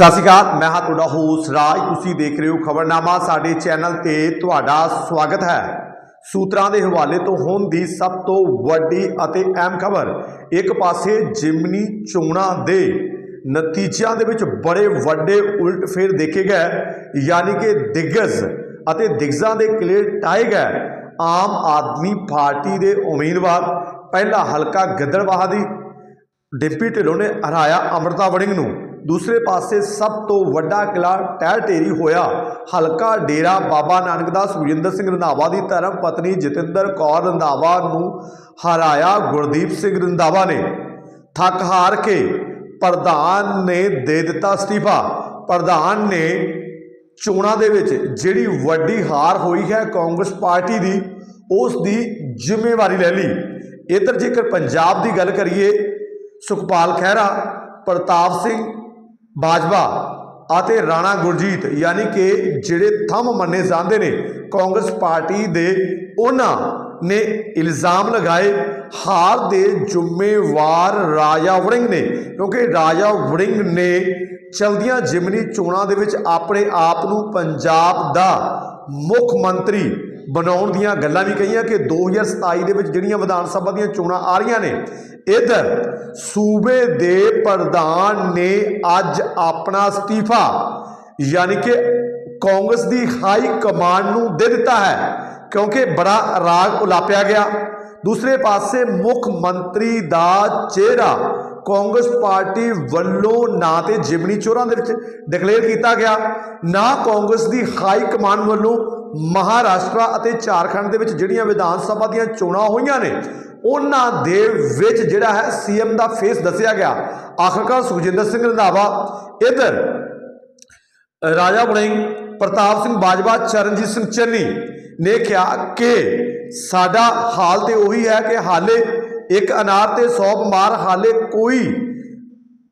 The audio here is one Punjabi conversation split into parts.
ਸਤਿ ਸ਼੍ਰੀ ਅਕਾਲ, ਮੈਂ ਹਾਂ ਤੁਹਾਡਾ ਹੋਸਟ ਰਾਜ। ਤੁਸੀਂ ਦੇਖ ਰਹੇ ਹੋ ਖਬਰਨਾਮਾ, ਸਾਡੇ ਚੈਨਲ ਤੇ ਤੁਹਾਡਾ ਸਵਾਗਤ ਹੈ। ਸੂਤਰਾਂ ਦੇ ਹਵਾਲੇ ਤੋਂ ਹੁਣ ਦੀ ਸਭ ਤੋਂ ਵੱਡੀ ਅਤੇ ਅਹਿਮ ਖਬਰ, ਇੱਕ ਪਾਸੇ ਜਿਮਨੀ ਚੋਣਾਂ ਦੇ ਨਤੀਜਿਆਂ ਦੇ ਵਿੱਚ ਬੜੇ ਵੱਡੇ ਉਲਟਫੇਰ ਦੇਖੇ ਗਏ, ਯਾਨੀ ਕਿ ਦਿੱਗਜ਼ ਅਤੇ ਦਿਗਜ਼ਾਂ ਦੇ ਕਲੀਅਰ ਟਾਏ ਗਏ। ਆਮ ਆਦਮੀ ਪਾਰਟੀ ਦੇ ਉਮੀਦਵਾਰ, ਪਹਿਲਾ ਹਲਕਾ ਗਿੱਦੜਬਾਹਾ ਦੀ ਡਿੰਪੀ ਢਿੱਲੋਂ ਨੇ ਹਰਾਇਆ ਅਮਰਤਾ ਵੜਿੰਗ ਨੂੰ। ਦੂਸਰੇ ਪਾਸੇ ਸਭ ਤੋਂ ਵੱਡਾ ਕਿਲਾ ਟਹਿ ਢੇਰੀ ਹੋਇਆ। ਹਲਕਾ ਡੇਰਾ ਬਾਬਾ ਨਾਨਕ ਦਾ ਸੁਖਜਿੰਦਰ ਸਿੰਘ ਰੰਧਾਵਾ ਦੀ ਧਰਮ ਪਤਨੀ ਜਤਿੰਦਰ ਕੌਰ ਰੰਧਾਵਾ ਨੂੰ ਹਰਾਇਆ ਗੁਰਦੀਪ ਸਿੰਘ ਰੰਧਾਵਾ ਨੇ। ਥੱਕ ਹਾਰ ਕੇ ਪ੍ਰਧਾਨ ਨੇ ਦੇ ਦਿੱਤਾ ਅਸਤੀਫਾ। ਪ੍ਰਧਾਨ ਨੇ ਚੋਣਾਂ ਦੇ ਵਿੱਚ ਜਿਹੜੀ ਵੱਡੀ ਹਾਰ ਹੋਈ ਹੈ ਕਾਂਗਰਸ ਪਾਰਟੀ ਦੀ, ਉਸ ਦੀ ਜ਼ਿੰਮੇਵਾਰੀ ਲੈ ਲਈ। ਇਧਰ ਜੇਕਰ ਪੰਜਾਬ ਦੀ ਗੱਲ ਕਰੀਏ, ਸੁਖਪਾਲ ਖਹਿਰਾ, ਪ੍ਰਤਾਪ ਸਿੰਘ ਬਾਜਵਾ ਅਤੇ ਰਾਣਾ ਗੁਰਜੀਤ ਯਾਨੀ ਕਿ ਜਿਹੜੇ ਥੰਮ ਮੰਨੇ ਜਾਂਦੇ ਨੇ, ਕਾਂਗਰਸ ਪਾਰਟੀ ਦੇ, ਉਹਨਾਂ ਨੇ ਇਲਜ਼ਾਮ ਲਗਾਏ ਹਾਰ ਦੇ ਜ਼ਿੰਮੇਵਾਰ ਰਾਜਾ ਵੜਿੰਗ ਨੇ। ਕਿਉਂਕਿ ਰਾਜਾ ਵੜਿੰਗ ਨੇ ਚਲਦੀਆਂ ਜਿਮਨੀ ਚੋਣਾਂ ਦੇ ਵਿੱਚ ਆਪਣੇ ਆਪ ਨੂੰ ਪੰਜਾਬ ਦਾ ਮੁੱਖ ਮੰਤਰੀ ਬਣਾਉਣ ਦੀਆਂ ਗੱਲਾਂ ਵੀ ਕਹੀਆਂ ਕਿ 2027 ਦੇ ਵਿੱਚ ਜਿਹੜੀਆਂ ਵਿਧਾਨ ਸਭਾ ਦੀਆਂ ਚੋਣਾਂ ਆ ਰਹੀਆਂ ਨੇ, ਇਧਰ ਸੂਬੇ ਦੇ ਪ੍ਰਧਾਨ ਨੇ ਅੱਜ ਆਪਣਾ ਅਸਤੀਫਾ, ਯਾਨੀ ਕਿ ਕਾਂਗਰਸ ਦੀ ਹਾਈ ਕਮਾਂਡ ਨੂੰ ਦੇ ਦਿੱਤਾ ਹੈ, ਕਿਉਂਕਿ ਬੜਾ ਰਾਗ ਉਲਾਪਿਆ ਗਿਆ। ਦੂਸਰੇ ਪਾਸੇ ਮੁੱਖ ਮੰਤਰੀ ਦਾ ਚਿਹਰਾ ਕਾਂਗਰਸ ਪਾਰਟੀ ਵੱਲੋਂ ਨਾ ਤੇ ਜਿਮਨੀ ਚੋਰਾਂ ਦੇ ਵਿੱਚ ਡਿਕਲੇਅਰ ਕੀਤਾ ਗਿਆ, ਨਾ ਕਾਂਗਰਸ ਦੀ ਹਾਈ ਕਮਾਂਡ ਵੱਲੋਂ ਮਹਾਰਾਸ਼ਟਰ ਅਤੇ ਝਾਰਖੰਡ ਦੇ ਵਿੱਚ ਜਿਹੜੀਆਂ ਵਿਧਾਨ ਸਭਾ ਦੀਆਂ ਚੋਣਾਂ ਹੋਈਆਂ ਨੇ, ਉਹਨਾਂ ਦੇ ਵਿੱਚ ਜਿਹੜਾ ਹੈ ਸੀਐਮ ਦਾ ਫੇਸ ਦੱਸਿਆ ਗਿਆ। ਆਖਰਕਾਰ ਸੁਖਜਿੰਦਰ ਸਿੰਘ ਰੰਧਾਵਾ, ਇਧਰ ਰਾਜਾ ਵੜਿੰਗ ਪ੍ਰਤਾਪ ਸਿੰਘ ਬਾਜਵਾ, ਚਰਨਜੀਤ ਸਿੰਘ ਚੰਨੀ ਨੇ ਕਿਹਾ ਕਿ ਸਾਡਾ ਹਾਲ ਤੇ ਉਹੀ ਹੈ ਕਿ ਹਾਲੇ ਇੱਕ ਅਨਾਰ ਤੇ 100 ਬਿਮਾਰ ਹਾਲੇ ਕੋਈ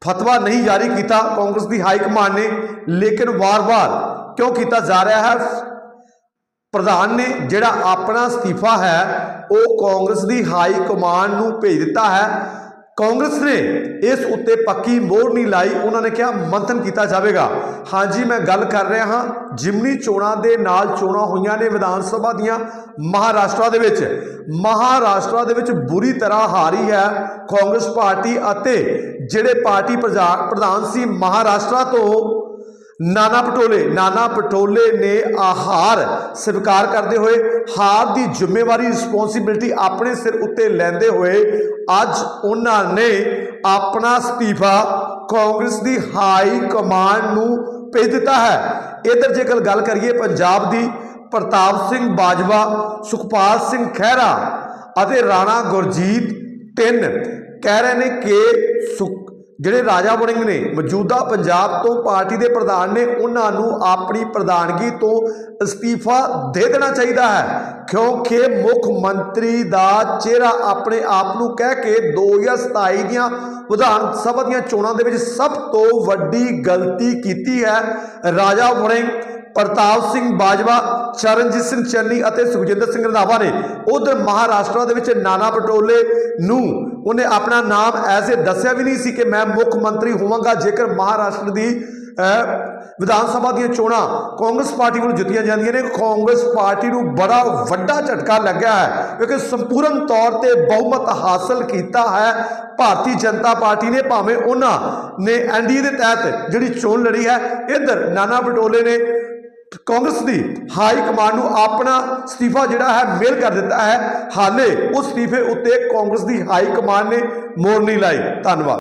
ਫਤਵਾ ਨਹੀਂ ਜਾਰੀ ਕੀਤਾ। ਕਾਂਗਰਸ ਦੀ ਹਾਈ ਕਮਾਂਡ ਨੇ, ਲੇਕਿਨ ਵਾਰ-ਵਾਰ ਕਿਉਂ ਕੀਤਾ ਜਾ ਰਿਹਾ ਹੈ? ਪ੍ਰਧਾਨ ਨੇ ਜਿਹੜਾ ਆਪਣਾ ਅਸਤੀਫਾ ਹੈ, ਉਹ ਕਾਂਗਰਸ ਦੀ ਹਾਈ ਕਮਾਂਡ ਨੂੰ ਭੇਜ ਦਿੱਤਾ ਹੈ। ਕਾਂਗਰਸ ਨੇ ਇਸ ਉੱਤੇ ਪੱਕੀ ਮੋਹਰ ਨਹੀਂ ਲਾਈ, ਉਹਨਾਂ ਨੇ ਕਿਹਾ ਮੰਥਨ ਕੀਤਾ ਜਾਵੇਗਾ। ਹਾਂਜੀ, ਮੈਂ ਗੱਲ ਕਰ ਰਿਹਾ ਹਾਂ। ਜਿਮਨੀ ਚੋਣਾਂ ਦੇ ਨਾਲ ਚੋਣਾਂ ਹੋਈਆਂ ਨੇ ਵਿਧਾਨ ਸਭਾ ਦੀਆਂ, ਮਹਾਰਾਸ਼ਟਰ ਦੇ ਵਿੱਚ। ਮਹਾਰਾਸ਼ਟਰ ਦੇ ਵਿੱਚ ਬੁਰੀ ਤਰ੍ਹਾਂ ਹਾਰੀ ਹੈ ਕਾਂਗਰਸ ਪਾਰਟੀ ਅਤੇ ਜਿਹੜੇ ਪਾਰਟੀ ਪ੍ਰਜਾ- ਪ੍ਰਧਾਨ ਸੀ ਮਹਾਰਾਸ਼ਟਰ ਤੋਂ ਨਾਨਾ ਪਟੋਲੇ ਨਾਨਾ ਪਟੋਲੇ ਨੇ ਆਹਾਰ ਸਵੀਕਾਰ ਕਰਦੇ ਹੋਏ ਹਾਰ ਦੀ ਜ਼ਿੰਮੇਵਾਰੀ ਰਿਸਪੌਂਸਿਬਿਲਟੀ ਆਪਣੇ ਸਿਰ ਉੱਤੇ ਲੈਂਦੇ ਹੋਏ ਅੱਜ ਉਹਨਾਂ ਨੇ ਆਪਣਾ ਅਸਤੀਫਾ ਕਾਂਗਰਸ ਦੀ ਹਾਈ ਕਮਾਂਡ ਨੂੰ ਭੇਜ ਦਿੱਤਾ ਹੈ। ਇਧਰ ਜੇਕਰ ਗੱਲ ਕਰੀਏ ਪੰਜਾਬ ਦੀ, ਪ੍ਰਤਾਪ ਸਿੰਘ ਬਾਜਵਾ, ਸੁਖਪਾਲ ਸਿੰਘ ਖਹਿਰਾ ਅਤੇ ਰਾਣਾ ਗੁਰਜੀਤ ਤਿੰਨ ਕਹਿ ਰਹੇ ਨੇ ਕਿ ਸੁਖ ਜਿਹੜੇ ਰਾਜਾ ਵੜਿੰਗ ਨੇ, ਮੌਜੂਦਾ ਪੰਜਾਬ ਤੋਂ ਪਾਰਟੀ ਦੇ ਪ੍ਰਧਾਨ ਨੇ, ਉਹਨਾਂ ਨੂੰ ਆਪਣੀ ਪ੍ਰਧਾਨਗੀ ਤੋਂ ਅਸਤੀਫਾ ਦੇ ਦੇਣਾ ਚਾਹੀਦਾ ਹੈ। ਕਿਉਂਕਿ ਮੁੱਖ ਮੰਤਰੀ ਦਾ ਚਿਹਰਾ ਆਪਣੇ ਆਪ ਨੂੰ ਕਹਿ ਕੇ 2027 ਦੀਆਂ ਵਿਧਾਨ ਸਭਾ ਦੀਆਂ ਚੋਣਾਂ ਦੇ ਵਿੱਚ ਸਭ ਤੋਂ ਵੱਡੀ ਗਲਤੀ ਕੀਤੀ ਹੈ ਰਾਜਾ ਵੜਿੰਗ, ਪ੍ਰਤਾਪ ਸਿੰਘ ਬਾਜਵਾ, ਚਰਨਜੀਤ ਸਿੰਘ ਚੰਨੀ ਅਤੇ ਸੁਖਜਿੰਦਰ ਸਿੰਘ ਰੰਧਾਵਾ ਨੇ। ਉਧਰ ਮਹਾਰਾਸ਼ਟਰ ਦੇ ਵਿੱਚ ਨਾਨਾ ਪਟੋਲੇ ਨੂੰ ਉਹਨੇ ਆਪਣਾ ਨਾਮ ਐਸੇ ਦੱਸਿਆ ਵੀ ਨਹੀਂ ਸੀ ਕਿ ਮੈਂ ਮੁੱਖ ਮੰਤਰੀ ਹੋਵਾਂਗਾ। ਜੇਕਰ ਮਹਾਰਾਸ਼ਟਰ ਦੀ ਵਿਧਾਨ ਸਭਾ ਦੀਆਂ ਚੋਣਾਂ ਕਾਂਗਰਸ ਪਾਰਟੀ ਵੱਲੋਂ ਜਿੱਤੀਆਂ ਜਾਂਦੀਆਂ ਨੇ, ਕਾਂਗਰਸ ਪਾਰਟੀ ਨੂੰ ਬੜਾ ਵੱਡਾ ਝਟਕਾ ਲੱਗਿਆ ਹੈ, ਕਿਉਂਕਿ ਸੰਪੂਰਨ ਤੌਰ ਤੇ ਬਹੁਮਤ ਹਾਸਲ ਕੀਤਾ ਹੈ ਭਾਰਤੀ ਜਨਤਾ ਪਾਰਟੀ ਨੇ, ਭਾਵੇਂ ਉਹਨਾਂ ਨੇ ਐਨਡੀਏ ਦੇ ਤਹਿਤ ਜਿਹੜੀ ਚੋਣ ਲੜੀ ਹੈ, ਇਧਰ ਨਾਨਾ ਪਟੋਲੇ ਨੇ ਕਾਂਗਰਸ ਦੀ ਹਾਈ ਕਮਾਂਡ ਨੂੰ ਆਪਣਾ ਅਸਤੀਫਾ ਜਿਹੜਾ ਹੈ ਮੇਲ ਕਰ ਦਿੱਤਾ ਹੈ। ਹਾਲੇ ਉਸ ਅਸਤੀਫੇ ਉੱਤੇ ਕਾਂਗਰਸ ਦੀ ਹਾਈ ਕਮਾਂਡ ਨੇ ਮੋਹਰ ਨਹੀਂ ਲਾਈ। ਧੰਨਵਾਦ।